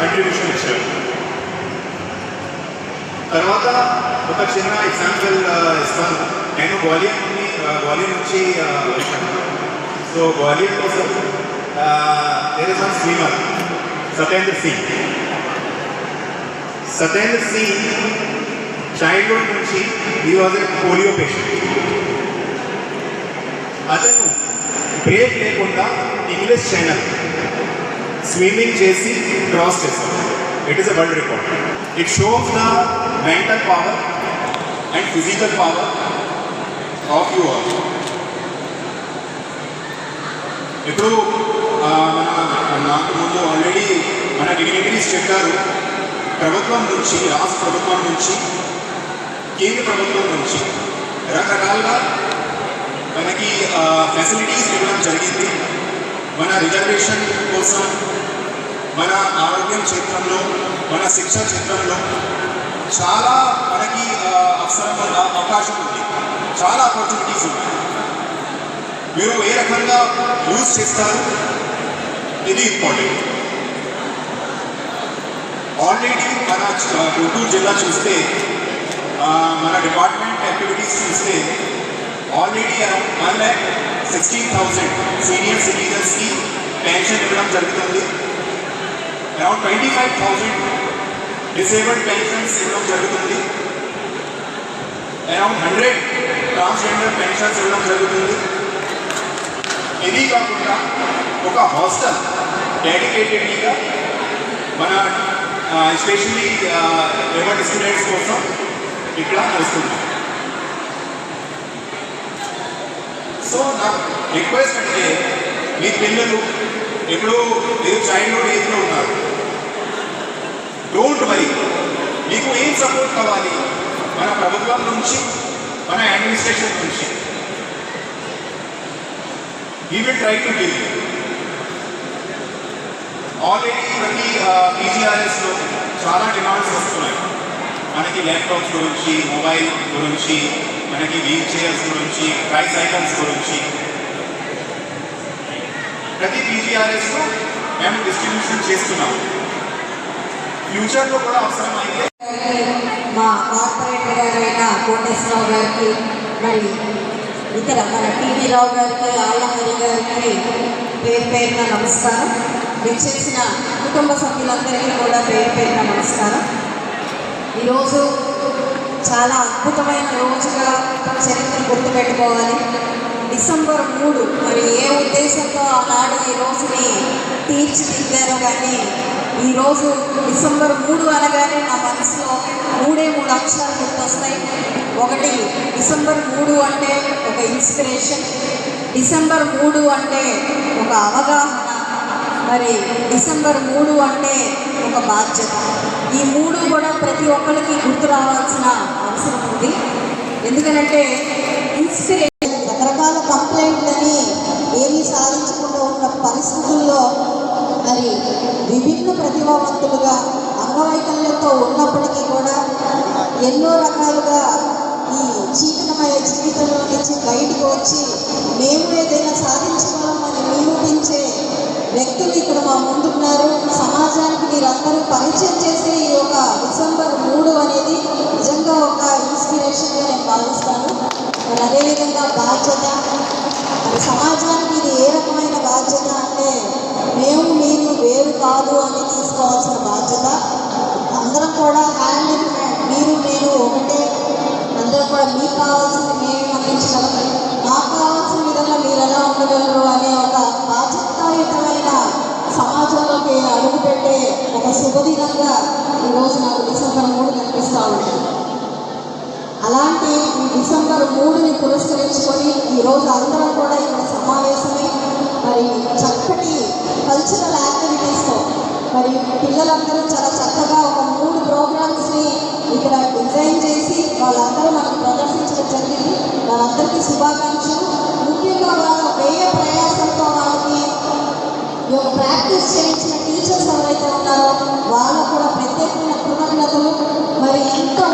Contribution ఇచ్చారు తర్వాత ఒక చిన్న ఎగ్జాంపుల్ ఇస్తాను నేను గ్వాలియర్ నుండి ఆ, గ్వాలియర్ నుంచి ఆ, వచ్చాను సో గ్వాలియర్ కోసం there is one swimmer Satyendra Singh Satyendra Singh childhood నుంచి ఈ వాజ్ ఎ పోలియో పేషెంట్ అతను బ్రేక్ లేకుండా ఇంగ్లీష్ ఛానల్ స్విమ్మింగ్ చేసి క్రాస్ చేశారు. It is a world record it shows the mental power and physical power of you all ఇప్పుడు మన నాకు ముందు ఆల్రెడీ మన డిగ్నిటరీస్ చెప్పారు. ప్రభుత్వం నుంచి రాష్ట్ర ప్రభుత్వం నుంచి కేంద్ర ప్రభుత్వం నుంచి రకరకాలుగా మనకి ఫెసిలిటీస్ ఇవ్వడం జరిగింది. మన రిజర్వేషన్ కోసం మన ఆరోగ్యం క్షేత్రంలో మన శిక్ష క్షేత్రంలో చాలా మనకి అవసరం అవకాశం ఉంది. చాలా ఆపర్చునిటీస్ ఉన్నాయి. మీరు ఏ రకంగా యూజ్ చేస్తారు? ఇది ఇంపార్టెంట్ ఆల్రెడీ మన గుంటూరు జిల్లా చూస్తే మన డిపార్ట్మెంట్ యాక్టివిటీస్ చూస్తే already around one lakh sixteen thousand senior సిటిజన్స్కి pension ఇవ్వడం జరుగుతుంది. Around twenty five thousand disabled pensions ఇవ్వడం జరుగుతుంది. అరౌండ్ హండ్రెడ్ ట్రాన్స్జెండర్ పెన్షన్స్ ఇవ్వడం జరుగుతుంది. ఇది కాకుండా ఒక హాస్టల్ డెడికేటెడ్గా మన ఎస్పెషల్లీ ఎవరి స్టూడెంట్స్ కోసం ఇక్కడ నడుస్తుంది సో నా రిక్వెస్ట్ అంటే మీ పిల్లలు ఎప్పుడూ మీరు చైల్డ్హుడ్ ఏజ్లో ఉన్నారు. మీకు ఏం సపోర్ట్ కావాలి? మన ప్రభుత్వం నుంచి మన అడ్మినిస్ట్రేషన్ నుంచి. We will try to give already ప్రతి పీజీఆర్ఎస్లో చాలా డిమాండ్స్ వస్తున్నాయి. మనకి ల్యాప్టాప్స్ గురించి మొబైల్ గురించి మనకి వీల్ చైర్స్ గురించి ట్రై సైకిల్స్ గురించి. ప్రతి పీజీఆర్ఎస్లో మేము డిస్ట్రిబ్యూషన్ చేస్తున్నాం ఫ్యూచర్లో కూడా అవసరం అయితే మా కార్పొరేటర్ గారైన కోటేశ్వరరావు గారికి మరి ఇతర మన టీవీ రావు గారికి ఆళ్ళహరి గారికి పేరు పేరున నమస్కారం. విచ్చేసిన కుటుంబ సభ్యులందరికీ కూడా పేరు పేరున నమస్కారం. ఈరోజు చాలా అద్భుతమైన రోజుగా చరిత్ర గుర్తుపెట్టుకోవాలి. డిసెంబర్ మూడు. మరి ఏ ఉద్దేశంతో ఆనాడు ఈ రోజుని తీర్చిదిద్దారో కానీ ఈరోజు డిసెంబర్ మూడు అనగానే నా మనసులో మూడే మూడు అక్షరాలు గుర్తొస్తాయి. ఒకటి డిసెంబర్ మూడు అంటే ఒక ఇన్స్పిరేషన్. డిసెంబర్ మూడు అంటే ఒక అవగాహన. మరి డిసెంబర్ మూడు అంటే ఒక బాధ్యత. ఈ మూడు కూడా ప్రతి ఒక్కరికి గుర్తు రావాల్సిన అవసరం ఉంది. ఎందుకంటే ఇన్స్పిరేషన్ ప్రతిభావంతులుగా అంగవైకల్యంతో ఉన్నప్పటికీ కూడా ఎన్నో రకాలుగా ఈ చీకటమయ జీవితంలో నుంచి బయటకు వచ్చి మేము ఏదైనా సాధించుకోవాలని నిరూపించే వ్యక్తులు ఇక్కడ మా ముందున్నారు. సమాజానికి మీరందరూ పరిచయం చేసే ఈ యొక్క డిసెంబర్ మూడు అనేది నిజంగా ఒక ఇన్స్పిరేషన్గా నేను భావిస్తాను. మరి అదేవిధంగా బాధ్యత. సమాజాన్ని ఒక శుభదినంగా ఈరోజు నాకు డిసెంబర్ మూడు కనిపిస్తూ ఉంటుంది అలాంటి ఈ డిసెంబర్ మూడుని పురస్కరించుకొని ఈరోజు అందరం కూడా ఇక్కడ సమావేశమై మరి చక్కటి కల్చరల్ యాక్టివిటీస్తో మరి పిల్లలందరూ చాలా చక్కగా ఒక మూడు ప్రోగ్రామ్స్ని ఇక్కడ డిజైన్ చేసి వాళ్ళందరూ మనకు ప్రదర్శించడం జరిగింది. వాళ్ళందరికీ శుభాకాంక్షలు. ముఖ్యంగా వాళ్ళ వేయ ప్రయాసంతో వాళ్ళకి ఈ యొక్క ప్రాక్టీస్ చేయించిన టీచర్స్ ఎవరైతే ఉన్నారో వాళ్ళకు కూడా ప్రత్యేకమైన కృతజ్ఞతలు మరి ఎంతో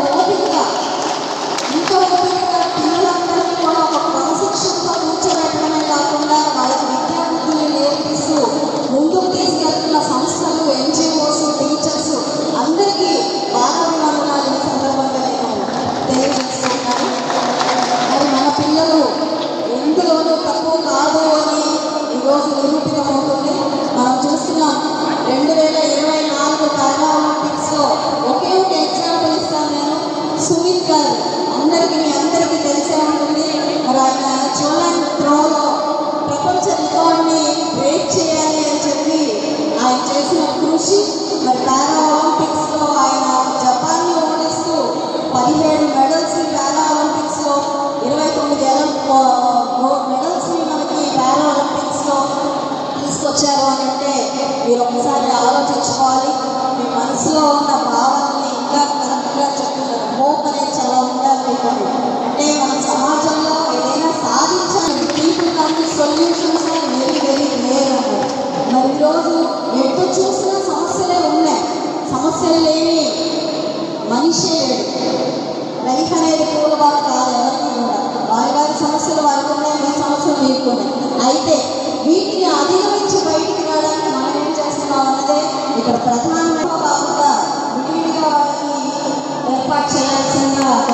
అయితే వీటిని అధిగమించి బయటికి రావడానికి మనం ఏం చేస్తున్నాం అన్నదే ఇక్కడ ప్రధానమైన భాగంగా విడివిడిగా వాళ్ళకి ఏర్పాటు చేయాల్సిందిగా అది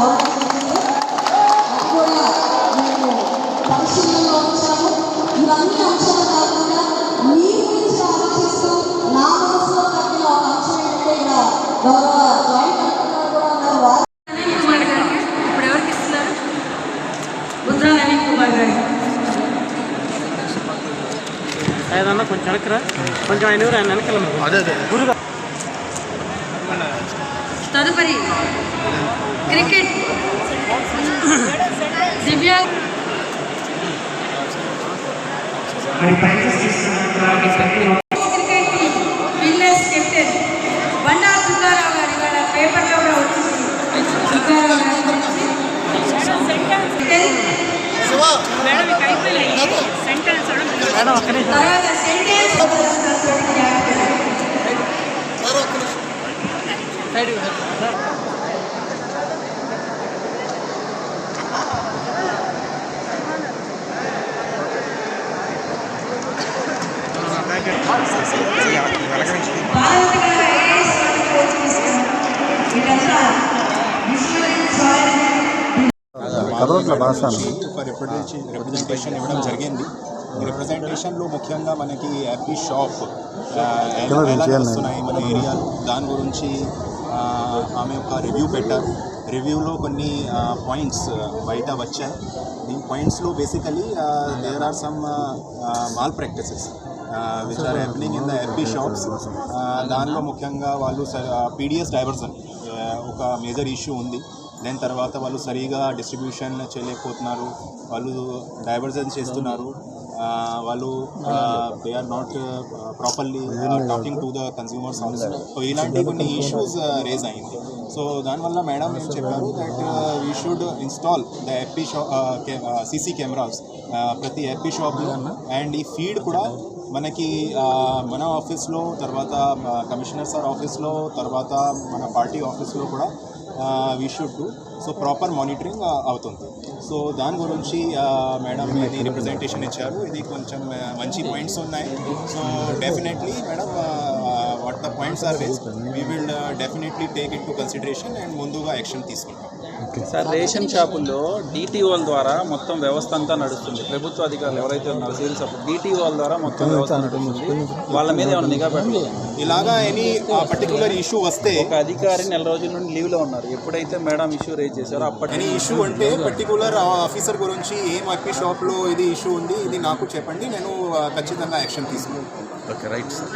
కూడా మేము పరిశీలనలో ఉంచాము. ఇవన్నీ అంశాలు కాకుండా మీ గురించి ఆలోచిస్తూ నా మనసులో తగ్గిన ఒక అంశం ఏంటంటే ఇక్కడ గౌరవ ఏదన్నా కొంచెం వెనకరా కొంచెం ఆయన ఎవరు ఆయన వెనకాల అదే అదే గురుగా తదుపరి cricket divyang cricket team winners captain Banda Durgarao గారు ఇవాళ పేపర్లో కూడా వచ్చింది కదలట్ల భాష ఇవ్వడం జరిగింది. రిప్రజెంటేషన్లో ముఖ్యంగా మనకి యాపీ షాప్ ఎలా. నడుస్తున్నాయి మన ఏరియాలో దాని గురించి ఆమె ఒక రివ్యూ పెట్టారు. రివ్యూలో కొన్ని పాయింట్స్ బయట వచ్చాయి. ఈ పాయింట్స్లో basically there are some malpractices which are happening in the FB shops దానిలో ముఖ్యంగా వాళ్ళు పీడిఎస్ డైవర్జన్ ఒక మేజర్ ఇష్యూ ఉంది. దాని తర్వాత వాళ్ళు సరిగా డిస్ట్రిబ్యూషన్ చేయలేకపోతున్నారు. వాళ్ళు డైవర్జన్ చేస్తున్నారు. వాళ్ళు they are not properly talking to the consumers also so ఇలాంటి కొన్ని ఇష్యూస్ రేజ్ అయింది. సో దానివల్ల మేడం ఏం చెప్పారు that we should install the FP shop CC cameras ప్రతి ఎప్పీ షాప్లో అండ్ ఈ ఫీడ్ కూడా మనకి ఆ, మన ఆఫీస్లో తర్వాత కమిషనర్ సార్ ఆఫీస్లో తర్వాత మన పార్టీ ఆఫీస్లో కూడా we should do so proper monitoring అవుతుంది. సో దాని గురించి మేడం ఇది రిప్రజెంటేషన్ ఇచ్చారు. ఇది కొంచెం మంచి పాయింట్స్ ఉన్నాయి. So definitely madam what the points are raise we will definitely take into consideration and ముందుగా యాక్షన్ తీసుకుంటాం. సార్ రేషన్ షాపుల్లో డిటిఓల ద్వారా మొత్తం వ్యవస్థ అంతా నడుస్తుంది. ప్రభుత్వ అధికారులు ఎవరైతే ఉన్నారో సివిల్ సపోర్ట్ డిటిఓల ద్వారా మొత్తం వ్యవస్థ నడుస్తుంది. వాళ్ళ మీద ఏమైనా నిఘా పెట్టాలి? ఇలాగా ఎనీ పర్టికులర్ ఇష్యూ వస్తే ఒక అధికారి నెల రోజుల నుండి లీవ్లో ఉన్నారు. ఎప్పుడైతే మేడం ఇష్యూ రేజ్ చేశారో అప్పటి ఎనీ ఇష్యూ అంటే పర్టికులర్ ఆఫీసర్ గురించి ఏం ఐపీ షాప్లో ఇది ఇష్యూ ఉంది ఇది నాకు చెప్పండి నేను ఖచ్చితంగా యాక్షన్ తీసుకుంటాను ఓకే రైట్ సార్